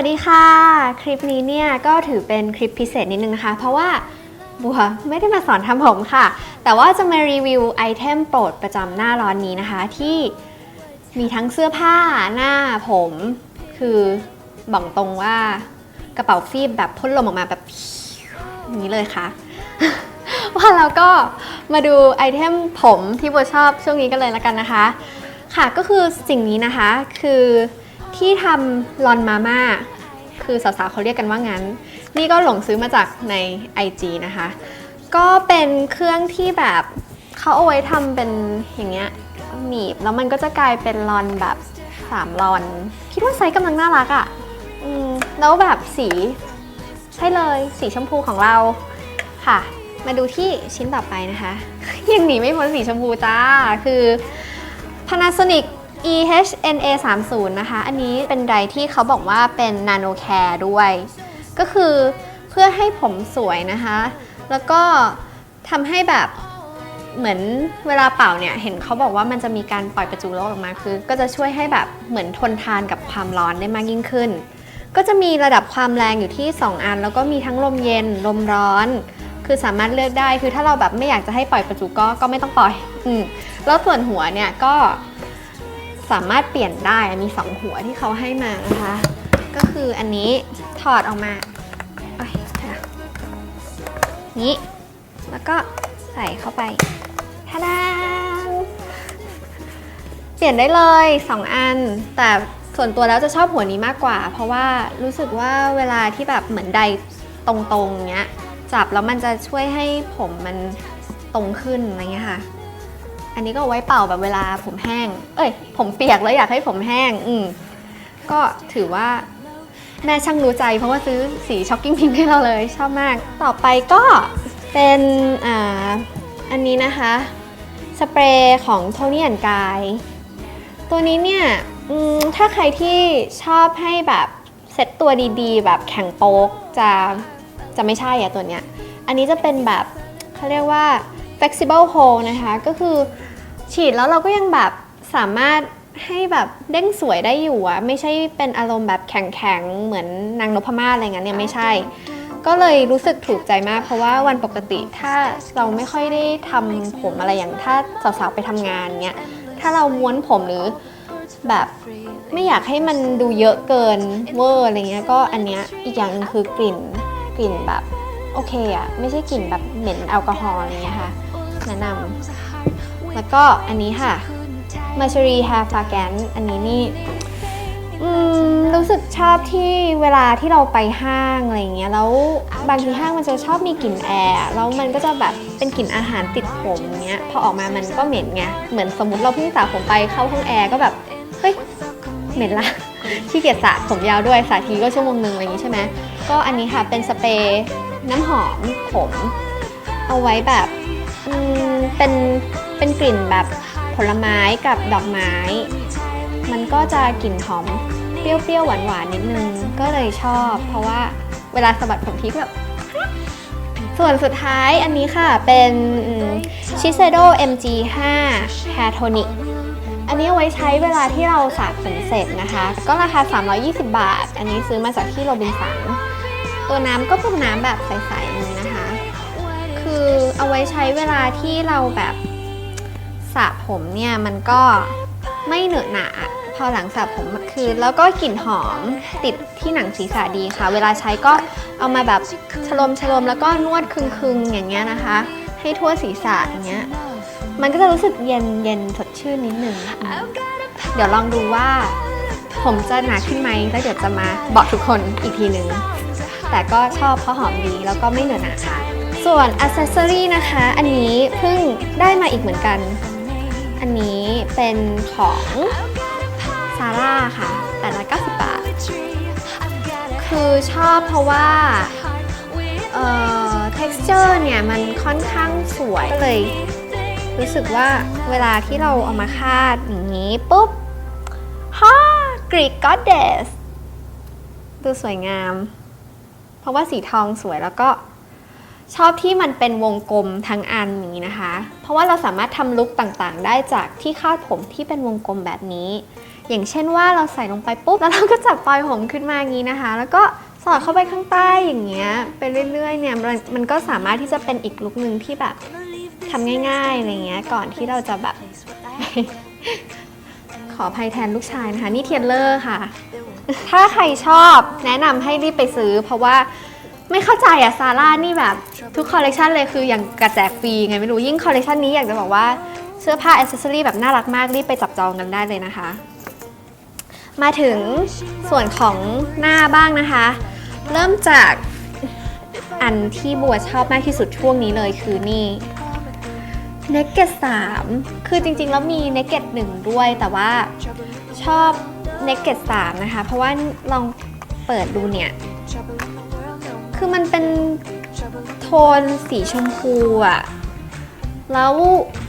วัสดีค่ะ คลิปนี้เนี่ยก็ถือเป็นคลิปพิเศษนิดนึงนะคะ เพราะว่าบัวไม่ได้มาสอนทำผมค่ะ แต่ว่าจะมารีวิวไอเทมโปรดประจำหน้าร้อนนี้นะคะที่มีทั้งเสื้อผ้าหน้าผม คือบอกตรงว่ากระเป๋าฟีบแบบพ่นลมออกมาแบบนี้เลยค่ะ ว่าแล้วก็มาดูไอเทมผมที่บัวชอบช่วงนี้กันเลยละกันนะคะ ค่ะก็คือสิ่งนี้นะคะคือที่ทำลอนมาม่า คือสาวๆเขาเรียกกันว่างั้น นี่ก็หลงซื้อมาจากใน IG นะคะ ก็เป็นเครื่องที่แบบเขาเอาไว้ทำเป็นอย่างเงี้ยหนีบแล้วมันก็จะกลายเป็นลอนแบบสามลอน คิดว่าไซส์กำลังน่ารักอะ่ะแล้วแบบสีใช่เลยสีชมพูของเราค่ะ มาดูที่ชิ้นต่อไปนะคะ ยังหนีไม่พ้นสีชมพูจ้าคือ Panasonic EHNA 3 0นะคะ อันนี้เป็นไดร์ที่เขาบอกว่าเป็น Nano Care ด้วย ก็คือเพื่อให้ผมสวยนะคะ แล้วก็ทำให้แบบเหมือนเวลาเป่าเนี่ย เห็นเขาบอกว่ามันจะมีการปล่อยประจุลมออกมาคือ ก็จะช่วยให้แบบเหมือนทนทานกับความร้อนได้มากยิ่งขึ้น ก็จะมีระดับความแรงอยู่ที่ 2 อัน แล้วก็มีทั้งลมเย็นลมร้อน คือสามารถเลือกได้คือถ้าเราแบบไม่อยากจะให้ปล่อยประจุก็ก็ไม่ต้องปล่อย อืมแล้วส่วนหัวเนี่ยก็ สามารถเปลี่ยนได้มี2หัวที่เขาให้มานะคะ ก็คืออันนี้ถอดออกมาอยค่ะนี้ แล้วก็ใส่เข้าไปทาดาเปลี่ยนได้เลย 2 อัน แต่ส่วนตัวแล้วจะชอบหัวนี้มากกว่า เพราะว่ารู้สึกว่าเวลาที่แบบเหมือนใดตรงๆเงี้ย จับแล้วมันจะช่วยให้ผมมันตรงขึ้นอะไรเงี้ยค่ะ อันนี้ก็ไว้เป่าแบบเวลาผมแห้ง เอ้ย ผมเปียกแล้วอยากให้ผมแห้ง อืมก็ถือว่าแม่ช่างรู้ใจ เพราะว่าซื้อสีช็อกกิ้งพิงให้เราเลยชอบมาก ต่อไปก็เป็นอ่าอันนี้นะคะ สเปรย์ของโทนี่แอนกายตัวนี้เนี่ยถ้าใครที่ชอบให้แบบเซ็ตตัวดีๆ แบบแข็งโป๊กจะจะไม่ใช่อะตัวเนี้ย อันนี้จะเป็นแบบเขาเรียกว่า flexible hold นะคะ ก็คือ ฉีดแล้วเราก็ยังแบบสามารถให้แบบเด้งสวยได้อยู่อะไม่ใช่เป็นอารมณ์แบบแข็งๆ เหมือนนางนพมาศอะไรเงี้ยเนี่ยไม่ใช่ ก็เลยรู้สึกถูกใจมาก เพราะว่าวันปกติถ้าเราไม่ค่อยได้ทำผมอะไรอย่างถ้าสาวๆไปทำงานเนี้ยถ้าเราม้วนผมหรือแบบไม่อยากให้มันดูเยอะเกินเวอร์อะไรเงี้ยก็อันเนี้ยอีกอย่างหนึงคือกลิ่นกลิ่นแบบโอเคอะไม่ใช่กลิ่นแบบเหม็นแอลกอฮอล์อะไรเงี้ยค่ะแนะนำ แล้วก็อันนี้ค่ะ m a r c h e r y Hair Fragrance อันนี้นี่รู้สึกชอบที่เวลาที่เราไปห้างอะไรเงี้ยแล้วบางทีห้างมันจะชอบมีกลิ่นแอร์แล้วมันก็จะแบบเป็นกลิ่นอาหารติดผมเงี้ยพอออกมามันก็เหม็นไงเหมือนสมมติเราเพิ่งสระผมไปเข้าห้องแอร์ก็แบบเฮ้ยเหม็นละขี้เกียจสระผมยาวด้วยสระทีก็ชั่วโมงนึงอะไรอย่างงี้ใช่ไหมก็อันนี้ค่ะเป็นสเปรย์น้ำหอมผม เอาไว้แบบเป็น เป็นกลิ่นแบบผลไม้กับดอกไม้ มันก็จะกลิ่นหอมเปรี้ยวๆหวานๆนิดนึง ก็เลยชอบ เพราะว่าเวลาสะบัดผมทีก็แบบส่วนสุดท้ายอันนี้ค่ะเป็นชิเซโด MG5 Hair Tonic อันนี้เอาไว้ใช้เวลาที่เราสระผมเสร็จนะคะ ก็ราคา 320 บาท อันนี้ซื้อมาจากที่โรบินสัน ตัวน้ำก็เป็นน้ำแบบใสๆนี้นะคะ คือเอาไว้ใช้เวลาที่เราแบบ ระผมเนี่ยมันก็ไม่เหนอะหนะพอหลังสระผมคือ แล้วก็กลิ่นหอมติดที่หนังศีรษะดีค่ะ เวลาใช้ก็เอามาแบบชโลมชโลมแล้วก็นวดคึงๆอย่างเงี้ยนะคะ ให้ทั่วศีรษะอย่างเงี้ยมันก็จะรู้สึกเย็นเย็นสดชื่นนิดนึง เดี๋ยวลองดูว่า ผมจะหนาขึ้นไหมแล้วเดี๋ยวจะมาบอกทุกคนอีกทีหนึ่งแต่ก็ชอบเพราะหอมดีแล้วก็ไม่เหนอะหนะค่ะ ส่วนอ c เซสซอรี่นะคะ อันนี้เพิ่งได้มาอีกเหมือนกัน อันนี้เป็นของซาร่าค่ะ890 บาท คือชอบเพราะว่า เอ่อ texture เนี่ยมันค่อนข้างสวยก็เลย รู้สึกว่าเวลาที่เราเอามาคาดอย่างนี้ปุ๊บฮ่ากรีกก็เดสดูสวยงาม เพราะว่าสีทองสวยแล้วก็ ชอบที่มันเป็นวงกลมทั้งอันนี้นะคะ เพราะว่าเราสามารถทำลุคต่างๆ ได้จากที่คาดผมที่เป็นวงกลมแบบนี้ อย่างเช่นว่าเราใส่ลงไปปุ๊บแล้วเราก็จับปลายผมขึ้นมาอย่างนี้นะคะ แล้วก็สอดเข้าไปข้างใต้อย่างเงี้ยไปเรื่อยๆเนี่ยมันมันก็สามารถที่จะเป็นอีกลุคหนึ่งที่แบบทำง่ายๆอะไรเงี้ยก่อนที่เราจะแบบ ขออภัยแทนลูกชายนะคะ นี่เทียนเลอร์ค่ะ ถ้าใครชอบแนะนำให้รีบไปซื้อ เพราะว่า ไม่เข้าใจอะซาร่านี่แบบทุกคอลเลกชันเลยคืออย่างกระแจกฟรีไงไม่รู้ยิ่งคอลเลกชันนี้อยากจะบอกว่าเสื้อผ้าอ c เซอรี่แบบน่ารักมาก รีบไปจับจองกันได้เลยนะคะ มาถึงส่วนของหน้าบ้างนะคะ เริ่มจากอันที่บัวชอบมากที่สุดช่วงนี้เลยคือนี่เนกเก็ตสามคือจริงๆ แล้วมีเนกเก็ตหนึ่งด้วยแต่ว่าชอบเนกเก็ตสามนะคะ เพราะว่าลองเปิดดูเนี่ย คือมันเป็นโทนสีชมพูอะแล้ว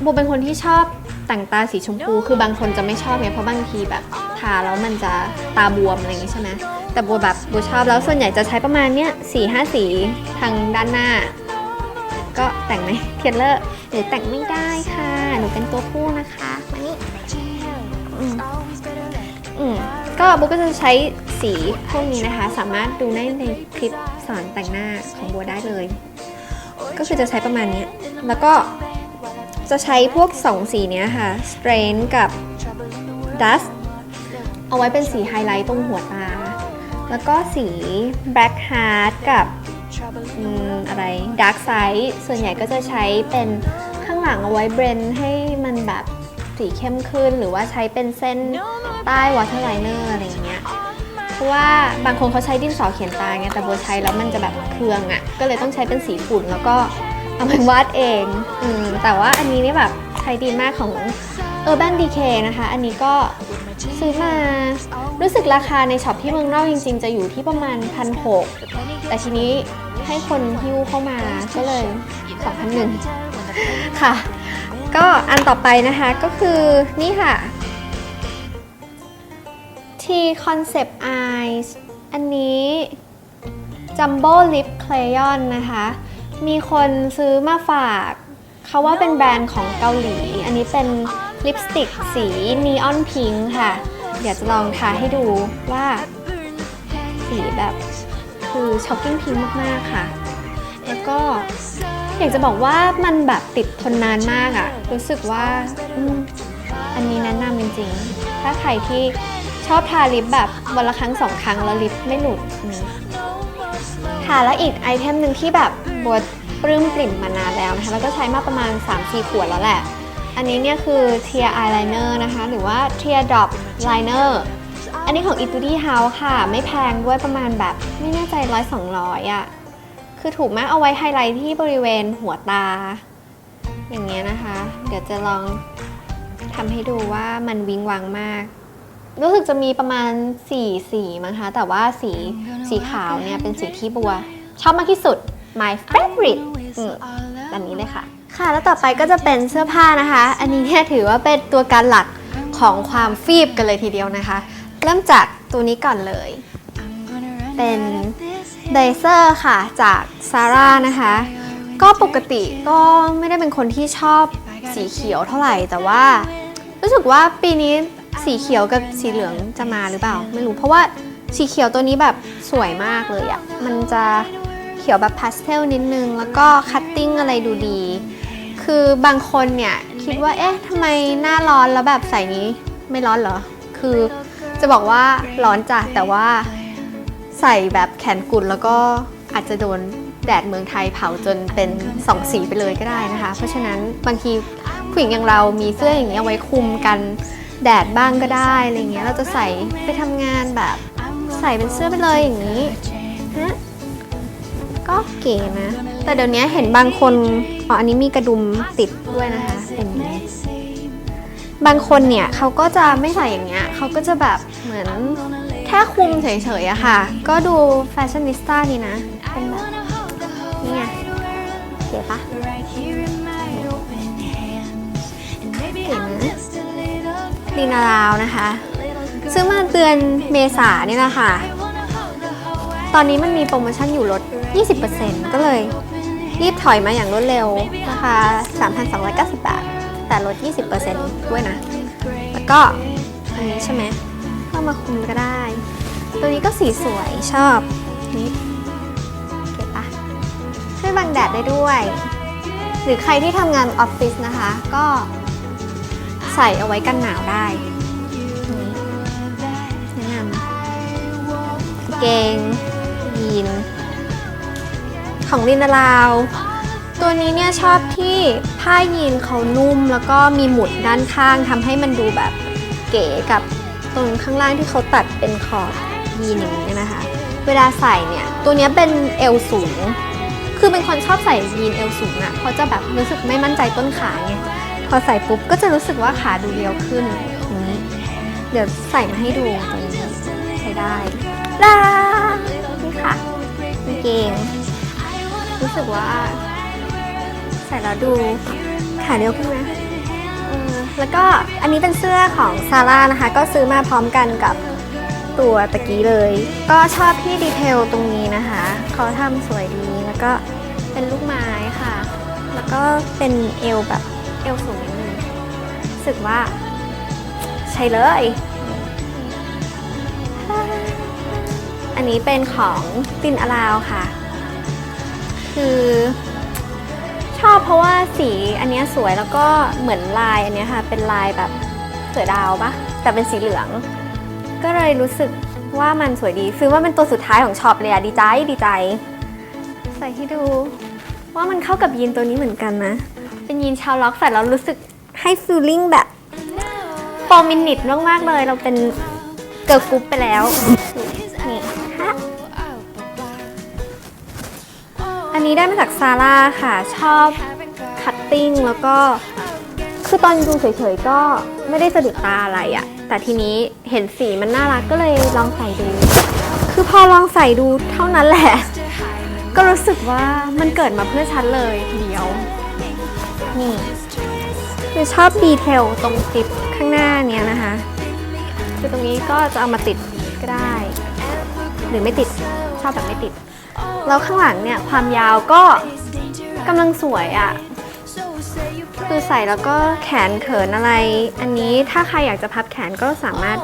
โบเป็นคนที่ชอบแต่งตาสีชมพู คือบางคนจะไม่ชอบไงเพราะบางทีแบบทาแล้วมันจะตาบวมอะไรอย่างงี้ใช่ไหมแต่โบแบบโบชอบแล้วส่วนใหญ่จะใช้ประมาณเนี้ยสี่ห้าสีทางด้านหน้า ก็แต่งไหมเทียนเลอร์หรือแต่งไม่ได้ค่ะ หนูเป็นตัวผู้นะคะมานี่อืมอืมก็โบก็จะใช้สีพวกนี้นะคะ สามารถดูได้ในคลิป สอนแต่งหน้าของโบได้เลย ก็คือจะใช้ประมาณนี้ แล้วก็จะใช้พวกสองสีนี้ค่ะ Strain กับ Dust เอาไว้เป็นสีไฮไลท์ตรงหัวตา แล้วก็สี Black Heart กับอะไร Dark Side ส่วนใหญ่ก็จะใช้เป็นข้างหลังเอาไว้เบรนให้มันแบบสีเข้มขึ้น หรือว่าใช้เป็นเส้นใต้ waterliner อะไรอย่างเงี้ย ราะว่าบางคนเขาใช้ดินสอเขียนตาไงแต่โบใช้แล้วมันจะแบบเคืองอะ่ะก็เลยต้องใช้เป็นสีฝุ่นแล้วก็เอามาวาดเองอืมแต่ว่าอันนี้นี่แบบใช้ดีมากของ Urban Decay นะคะ อันนี้ก็ซื้อมารู้สึกราคาในช็อปที่เมืองนอกจริง ๆ จะอยู่ที่ประมาณพันหกแต่ทีนี้ให้คนฮิ้วเข้ามาก็เลย2,001ค่ะ ก็อันต่อไปนะคะก็คือนี่ค่ะ T Concept Eyes อันนี้ Jumbo Lip Crayon นะคะ มีคนซื้อมาฝากเขาว่าเป็นแบรนด์ของเกาหลี อันนี้เป็นลิปสติกสีนีออนพิงค์ค่ะ เดี๋ยวจะลองทาให้ดูว่า สีแบบคือช็อกกิ้งพิงค์มากๆค่ะ แล้วก็อยากจะบอกว่ามันแบบติดทนนานมากอะรู้สึกว่าอืมอันนี้แนะนำจริงๆ ถ้าใครที่ ชอบทาลิปแบบวันละครั้งสองครั้งแล้วลิปไม่หลุดค่ะแล้วอีกไอเทมหนึ่งที่แบบบวปลื้มปริ่มมานานแล้วนะคะแล้วก็ใช้มาประมาณ 3-4 ขวดแล้วแหละ อันนี้เนี่ยคือ Tear Eyeliner นะคะ หรือว่า Tear Drop Liner อันนี้ของ Etude House ค่ะ ไม่แพงด้วยประมาณแบบไม่แน่ใจร้อยสองร้อยอะ คือถูกมากเอาไว้ไฮไลท์ที่บริเวณหัวตา อย่างเงี้ยนะคะ เดี๋ยวจะลองทำให้ดูว่ามันวิงวังมาก รู้สึกจะมีประมาณ4สีมั้งคะ แต่ว่าสีสีขาวเนี่ยเป็นสีที่บัว ชอบมากที่สุด my favorite อืมแบบนี้เลยค่ะ ค่ะ แล้วต่อไปก็จะเป็นเสื้อผ้านะคะ อันนี้เนี่ยถือว่าเป็นตัวการหลักของความฟีบกันเลยทีเดียวนะคะ เริ่มจากตัวนี้ก่อนเลย เป็นเดเซอร์ค่ะจากซาร่านะคะ ก็ปกติก็ไม่ได้เป็นคนที่ชอบสีเขียวเท่าไหร่ แต่ว่า รู้สึกว่าปีนี้ สีเขียวกับสีเหลืองจะมาหรือเปล่า ไม่รู้เพราะว่าสีเขียวตัวนี้แบบสวยมากเลยอะ่ะมันจะเขียวแบบพาสเทลนิดนึง แล้วก็คัตติ้งอะไรดูดี คือบางคนเนี่ย คิดว่าเอ๊ะทำไมหน้าร้อนแล้วแบบใส่นี้ไม่ร้อนเหรอ คือจะบอกว่าร้อนจ้ะแต่ว่าใส่แบบแขนกุดแล้วก็อาจจะโดนแดดเมืองไทยเผาจนเป็นสองสีไปเลยก็ได้นะคะ เพราะฉะนั้นบางทีผู้หญิงอย่างเรามีเสื้ออย่างเงี้ยไว้คลุมกัน แดดบ้างก็ได้อะไรเงี้ยเราจะใส่ไปทำงานแบบ ใส่เป็นเสื้อไปเลยอย่างนี้ฮะก็เก๋นะ แต่เดี๋ยวนี้เห็นบางคนอ๋ออันนี้มีกระดุมติดด้วยนะคะเป็นบางคนเนี่ยเขาก็จะไม่ใส่อย่างเงี้ยเขาก็จะแบบเหมือนแค่คลุมเฉยๆอะค่ะ ก็ดูแฟชั่นนิสต้าดีนะ เป็นแบบนี่ไงเก๋ปะ ลีนาราวนะคะ ซึ่งมาเดือนเมษาเนี่ยนะคะ ตอนนี้มันมีโปรโมชั่นอยู่ลด 20%ก็เลยรีบถอยมาอย่างรวดเร็วนะคะ3,290 บาท แต่ลด 20%ด้วยนะ แล้วก็อันนี้ใช่ไหมเข้ามาคุมก็ได้ ตัวนี้ก็สีสวยชอบนี่เก็บปะช่วยบังแดดได้ด้วย หรือใครที่ทำงานออฟฟิศนะคะ ก็ ใส่เอาไว้กันหนาวได้นี่แนะนำเกงยีน ของลินดาราว ตัวนี้เนี่ยชอบที่ผ้ายีนเขานุ่มแล้วก็มีหมุดด้านข้างทำให้มันดูแบบเก๋กับตรงข้างล่างที่เขาตัดเป็นขอบยีนอย่างนี้นะคะ เวลาใส่เนี่ย ตัวนี้เป็นเอวสูง คือเป็นคนชอบใส่ยีนเอวสูงอะ่ะเพราะจะแบบรู้สึกไม่มั่นใจต้นขาไง พอใส่ปุ๊บก็จะรู้สึกว่าขาดูเรียวขึ้นนี้เดี๋ยวใส่มาให้ดูตรงนี้ใช้ได้ลานี่ค่ะกางเกงรู้สึกว่า ใส่แล้วดูขาเรียวขึ้นไหมแล้วก็อันนี้เป็นเสื้อของซาร่านะคะ ก็ซื้อมาพร้อมกันกับตัวตะกี้เลย ก็ชอบที่ดีเทลตรงนี้นะคะ เขาทำสวยดีแล้วก็เป็นลูกไม้ค่ะ แล้วก็เป็นเอวแบบ เอวสูงนิดนึงรู้สึกว่า ใช่เลย อันนี้เป็นของตินอลาวค่ะ คือชอบเพราะว่าสีอันนี้สวยแล้วก็เหมือนลายอันนี้ค่ะ เป็นลายแบบเสือดาวปะแต่เป็นสีเหลือง ก็เลยรู้สึกว่ามันสวยดี ซื้อว่าเป็นตัวสุดท้ายของช็อปเลยอะดีใจดีใจ ใส่ให้ดูว่ามันเข้ากับยีนตัวนี้เหมือนกันนะ เป็นยีนชาวล็อกใส่แล้วรู้สึกให้ฟีลลิ่งแบบโฟมินิตมากๆเลย เราเป็นเกิร์ลกรุ๊ปไปแล้ว นี่ฮะอันนี้ได้มาจากซาร่าค่ะ ชอบคัตติ้งแล้วก็ คือตอนดูเฉยๆก็ไม่ได้สะดุดตาอะไรอะแต่ทีนี้เห็นสีมันน่ารักก็เลยลองใส่ดู คือพอลองใส่ดูเท่านั้นแหละ ก็รู้สึกว่ามันเกิดมาเพื่อฉันเลยทีเดียว นี่คือชอบดีเทลตรงติดข้างหน้าเนี้ยนะคะ คือตรงนี้ก็จะเอามาติดก็ได้ หรือไม่ติดชอบแบบไม่ติด แล้วข้างหลังเนี่ยความยาวก็กำลังสวยอะ่ะคือใส่แล้วก็แขนเขินอะไร อันนี้ถ้าใครอยากจะพับแขนก็สามารถ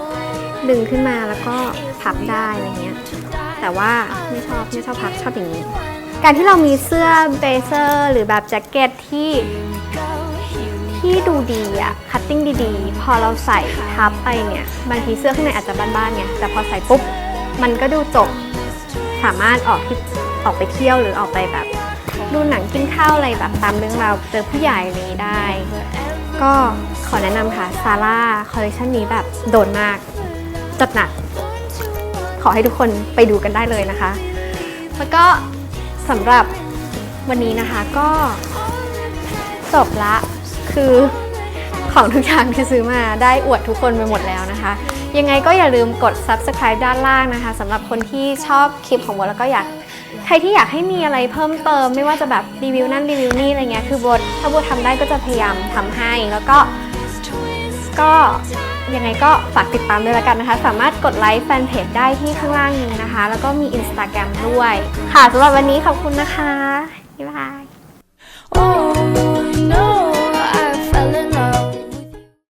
ดึงขึ้นมาแล้วก็พับได้อะไรเงี้ย แต่ว่าไม่ชอบไม่ชอบพับชอบอย่างนี้ การที่เรามีเสื้อเบเซอร์ หรือแบบแจ็คเก็ตที่ ที่ดูดีอะคัตติ้งดีๆ พอเราใส่ทับไปเนี่ย บางทีเสื้อข้างในอาจจะบ้านๆไงแต่พอใส่ปุ๊บ มันก็ดูจบ สามารถออกที่ออกไปเที่ยวหรือออกไปแบบ ดูหนังกินข้าวอะไรแบบตามเรื่องราวเจอผู้ใหญ่อะไรอย่างนี้ได้ ก็ขอแนะนำค่ะซาร่าคอลเลคชันนี้แบบโดนมาก จัดหนัก ขอให้ทุกคนไปดูกันได้เลยนะคะ แล้วก็สำหรับวันนี้นะคะก็จบละ คือของทุกอย่างที่ซื้อมาได้อวดทุกคนไปหมดแล้วนะคะ ยังไงก็อย่าลืมกด subscribe ด้านล่างนะคะสำหรับคนที่ชอบคลิปของโบทแล้วก็อยากใครที่อยากให้มีอะไรเพิ่มเติม ไม่ว่าจะแบบรีวิวนั่นรีวิวนี่อะไรเงี้ยคือโบทถ้าโบททำได้ก็จะพยายามทำให้แล้วก็ก็ยังไงก็ฝากติดตามด้วยละกันนะคะ สามารถกดไลค์แฟนเพจได้ที่ข้างล่างนี้นะคะ แล้วก็มี Instagram ด้วย ค่ะสำหรับวันนี้ขอบคุณนะคะ บ๊ายบาย